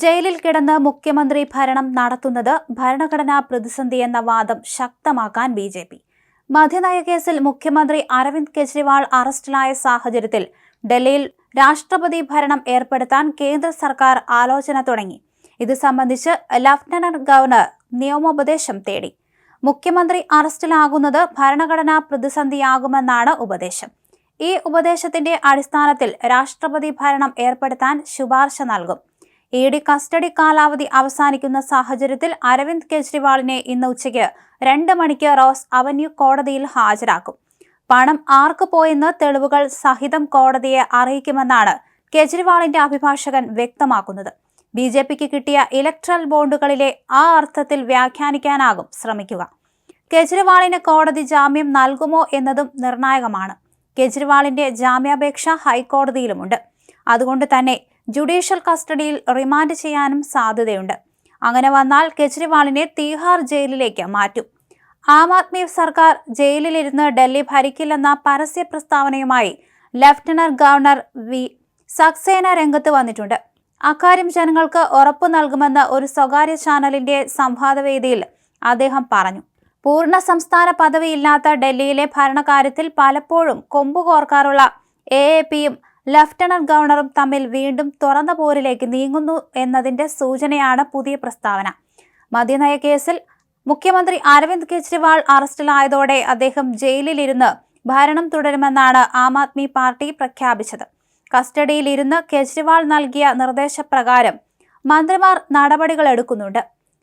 ജയിലിൽ കിടന്ന് മുഖ്യമന്ത്രി ഭരണം നടത്തുന്നത് ഭരണഘടനാ പ്രതിസന്ധി എന്ന വാദം ശക്തമാക്കാൻ ബി ജെ പി. മദ്യനയ കേസിൽ മുഖ്യമന്ത്രി അരവിന്ദ് കെജ്രിവാൾ അറസ്റ്റിലായ സാഹചര്യത്തിൽ ഡൽഹിയിൽ രാഷ്ട്രപതി ഭരണം ഏർപ്പെടുത്താൻ കേന്ദ്ര സർക്കാർ ആലോചന തുടങ്ങി. ഇത് സംബന്ധിച്ച് ലഫ്റ്റനന്റ് ഗവർണർ നിയമോപദേശം തേടി. മുഖ്യമന്ത്രി അറസ്റ്റിലാകുന്നത് ഭരണഘടനാ പ്രതിസന്ധിയാകുമെന്നാണ് ഉപദേശം. ഈ ഉപദേശത്തിന്റെ അടിസ്ഥാനത്തിൽ രാഷ്ട്രപതി ഭരണം ഏർപ്പെടുത്താൻ ശുപാർശ നൽകും. ഇ ഡി കസ്റ്റഡി കാലാവധി അവസാനിക്കുന്ന സാഹചര്യത്തിൽ അരവിന്ദ് കെജ്രിവാളിനെ ഇന്ന് ഉച്ചയ്ക്ക് രണ്ട് മണിക്ക് റോസ് അവന്യൂ കോടതിയിൽ ഹാജരാക്കും. പണം ആർക്ക് പോയെന്ന് തെളിവുകൾ സഹിതം കോടതിയെ അറിയിക്കുമെന്നാണ് കെജ്രിവാളിന്റെ അഭിഭാഷകൻ വ്യക്തമാക്കുന്നത്. ബി ജെ പിക്ക് കിട്ടിയ ഇലക്ട്രൽ ബോണ്ടുകളിലെ ആ അർത്ഥത്തിൽ വ്യാഖ്യാനിക്കാനാകും ശ്രമിക്കുക. കെജ്രിവാളിന് കോടതി ജാമ്യം നൽകുമോ എന്നതും നിർണായകമാണ്. കെജ്രിവാളിന്റെ ജാമ്യാപേക്ഷ ഹൈക്കോടതിയിലുമുണ്ട്. അതുകൊണ്ട് തന്നെ ജുഡീഷ്യൽ കസ്റ്റഡിയിൽ റിമാൻഡ് ചെയ്യാനും സാധ്യതയുണ്ട്. അങ്ങനെ വന്നാൽ കെജ്രിവാളിനെ തീഹാർ ജയിലിലേക്ക് മാറ്റും. ആം ആദ്മി സർക്കാർ ജയിലിലിരുന്ന് ഡൽഹി ഭരിക്കില്ലെന്ന പരസ്യ പ്രസ്താവനയുമായി ലഫ്റ്റനന്റ് ഗവർണർ വി സക്സേന രംഗത്ത് വന്നിട്ടുണ്ട്. അക്കാര്യം ജനങ്ങൾക്ക് ഉറപ്പു നൽകുമെന്ന് ഒരു സ്വകാര്യ ചാനലിന്റെ സംവാദവേദിയിൽ അദ്ദേഹം പറഞ്ഞു. പൂർണ സംസ്ഥാന പദവിയില്ലാത്ത ഡൽഹിയിലെ ഭരണകാര്യത്തിൽ പലപ്പോഴും കൊമ്പുകോർക്കാറുള്ള എ എ പിയും ലഫ്റ്റനന്റ് ഗവർണറും തമ്മിൽ വീണ്ടും തുറന്ന പോരിലേക്ക് നീങ്ങുന്നു എന്നതിന്റെ സൂചനയാണ് പുതിയ പ്രസ്താവന. മദ്യനയ കേസിൽ മുഖ്യമന്ത്രി അരവിന്ദ് കെജ്രിവാൾ അറസ്റ്റിലായതോടെ അദ്ദേഹം ജയിലിലിരുന്ന് ഭരണം തുടരുമെന്നാണ് ആം ആദ്മി പാർട്ടി പ്രഖ്യാപിച്ചത്. കസ്റ്റഡിയിലിരുന്ന് കെജ്രിവാൾ നൽകിയ നിർദ്ദേശപ്രകാരം മന്ത്രിമാർ നടപടികൾ എടുക്കുന്നുണ്ട്.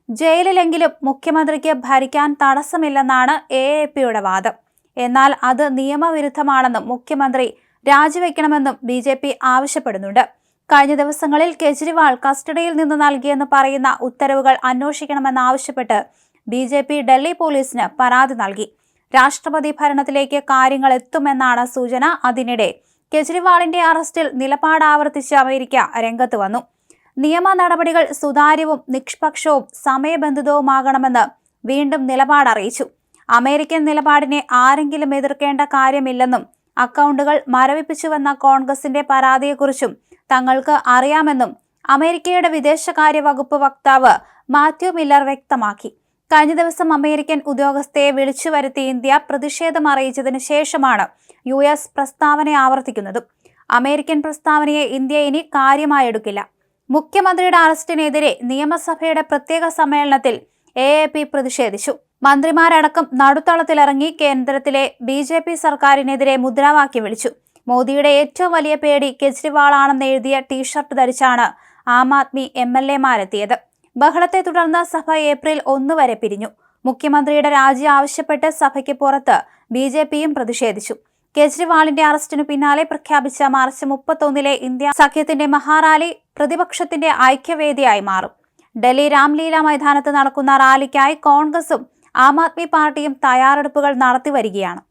ജയിലിലെങ്കിലും മുഖ്യമന്ത്രിക്ക് ഭരിക്കാൻ തടസ്സമില്ലെന്നാണ് എ എ പിയുടെ വാദം. എന്നാൽ അത് നിയമവിരുദ്ധമാണെന്നും മുഖ്യമന്ത്രി രാജിവെക്കണമെന്നും ബി ജെ പി ആവശ്യപ്പെടുന്നുണ്ട്. കഴിഞ്ഞ ദിവസങ്ങളിൽ കെജ്രിവാൾ കസ്റ്റഡിയിൽ നിന്ന് നൽകിയെന്ന് പറയുന്ന ഉത്തരവുകൾ അന്വേഷിക്കണമെന്നാവശ്യപ്പെട്ട് ബി ജെ പി ഡൽഹി പോലീസിന് പരാതി നൽകി. രാഷ്ട്രപതി ഭരണത്തിലേക്ക് കാര്യങ്ങൾ എത്തുമെന്നാണ് സൂചന. അതിനിടെ കെജ്രിവാളിന്റെ അറസ്റ്റിൽ നിലപാട് ആവർത്തിച്ച് അമേരിക്ക രംഗത്ത് വന്നു. നിയമ നടപടികൾ സുതാര്യവും നിഷ്പക്ഷവും സമയബന്ധിതവുമാകണമെന്ന് വീണ്ടും നിലപാട് അറിയിച്ചു. അമേരിക്കൻ നിലപാടിനെ ആരെങ്കിലും എതിർക്കേണ്ട കാര്യമില്ലെന്നും അക്കൗണ്ടുകൾ മരവിപ്പിച്ചുവെന്ന കോൺഗ്രസിന്റെ പരാതിയെക്കുറിച്ചും തങ്ങൾക്ക് അറിയാമെന്നും അമേരിക്കയുടെ വിദേശകാര്യ വകുപ്പ് വക്താവ് മാത്യു മില്ലർ വ്യക്തമാക്കി. കഴിഞ്ഞ ദിവസം അമേരിക്കൻ ഉദ്യോഗസ്ഥയെ വിളിച്ചു വരുത്തി ഇന്ത്യ പ്രതിഷേധം അറിയിച്ചതിന് ശേഷമാണ് യു എസ് പ്രസ്താവന ആവർത്തിക്കുന്നതും. അമേരിക്കൻ പ്രസ്താവനയെ ഇന്ത്യ ഇനി കാര്യമായെടുക്കില്ല. മുഖ്യമന്ത്രിയുടെ അറസ്റ്റിനെതിരെ നിയമസഭയുടെ പ്രത്യേക സമ്മേളനത്തിൽ എ പ്രതിഷേധിച്ചു. മന്ത്രിമാരടക്കം നടുത്തളത്തിലിറങ്ങി കേന്ദ്രത്തിലെ ബി ജെ പി സർക്കാരിനെതിരെ മുദ്രാവാക്യം വിളിച്ചു. മോദിയുടെ ഏറ്റവും വലിയ പേടി കെജ്രിവാളാണെന്ന് എഴുതിയ ടീഷർട്ട് ധരിച്ചാണ് ആം ആദ്മി എം എൽ എമാരെത്തിയത്. ബഹളത്തെ തുടർന്ന് സഭ ഏപ്രിൽ ഒന്ന് വരെ പിരിഞ്ഞു. മുഖ്യമന്ത്രിയുടെ രാജി ആവശ്യപ്പെട്ട് സഭയ്ക്ക് പുറത്ത് ബി ജെ പിയും പ്രതിഷേധിച്ചു. കെജ്രിവാളിന്റെ അറസ്റ്റിനു പിന്നാലെ പ്രഖ്യാപിച്ച മാർച്ച് മുപ്പത്തൊന്നിലെ ഇന്ത്യ സഖ്യത്തിന്റെ മഹാറാലി പ്രതിപക്ഷത്തിന്റെ ഐക്യവേദിയായി മാറും. ഡൽഹി രാംലീല മൈതാനത്ത് നടക്കുന്ന റാലിക്കായി കോൺഗ്രസും ആം ആദ്മി പാർട്ടിയും തയ്യാറെടുപ്പുകൾ നടത്തി വരികയാണ്